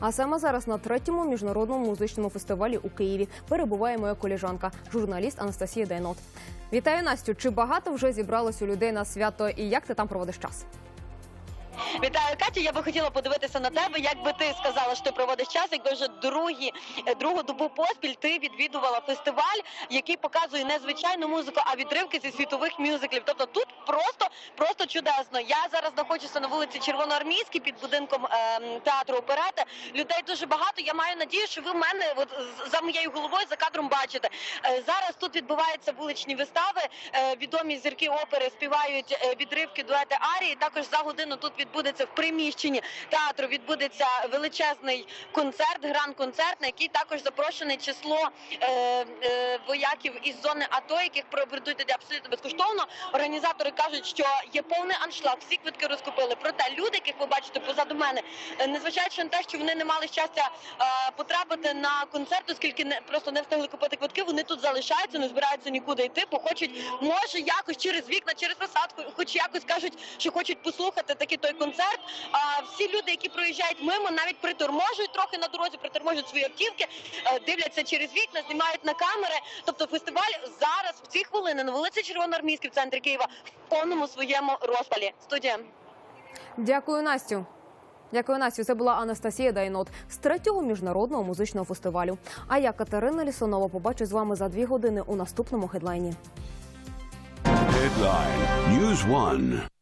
А саме зараз на третьому міжнародному музичному фестивалі у Києві перебуває моя коліжанка, журналіст Анастасія Дайнот. Вітаю Настю. Чи багато вже зібралось у людей на свято і як ти там проводиш час? Вітаю, Катя. Я би хотіла подивитися на тебе. Як би ти сказала, що ти проводиш час, якби вже другі е, другу добу поспіль ти відвідувала фестиваль, який показує не звичайну музику, а відривки зі світових мюзиклів. Тобто тут просто просто чудесно. Я зараз знаходжуся на вулиці Червоноармійській під будинком ем, театру оперети. Людей дуже багато. Я маю надію, що ви мене от за моєю головою за кадром бачите. Е, Зараз тут відбуваються вуличні вистави. Е, Відомі зірки опери співають е, відривки дуети арії. Також за годину тут відбудеться в приміщенні театру. Відбудеться величезний концерт, гран-концерт, на який також запрошене число е, е, вояків із зони АТО, яких проведуть абсолютно безкоштовно. Організатори кажуть, що є повний аншлаг, всі квитки розкупили. Проте люди, яких ви бачите позаду мене, е, незважаючи на те, що вони не мали щастя е, потрапити на концерт, оскільки не просто не встигли купити квитки. Вони тут залишаються, не збираються нікуди йти, бо хочуть, може, якось через вікна, через посадку, хоч якось кажуть, що хочуть послухати такий той концерт. Люди, які проїжджають мимо, навіть приторможують трохи на дорозі, приторможують свої автівки, е, дивляться через вікна, знімають на камери. Тобто, фестиваль зараз в ці хвилини на вулиці Червоноармійській в центрі Києва в повному своєму розпалі. Студія. Дякую, Настю. Дякую, Настю. Це була Анастасія Дайнот з третього міжнародного музичного фестивалю. А я Катерина Лісонова побачу з вами за дві години у наступному хедлайні. Headline News 1.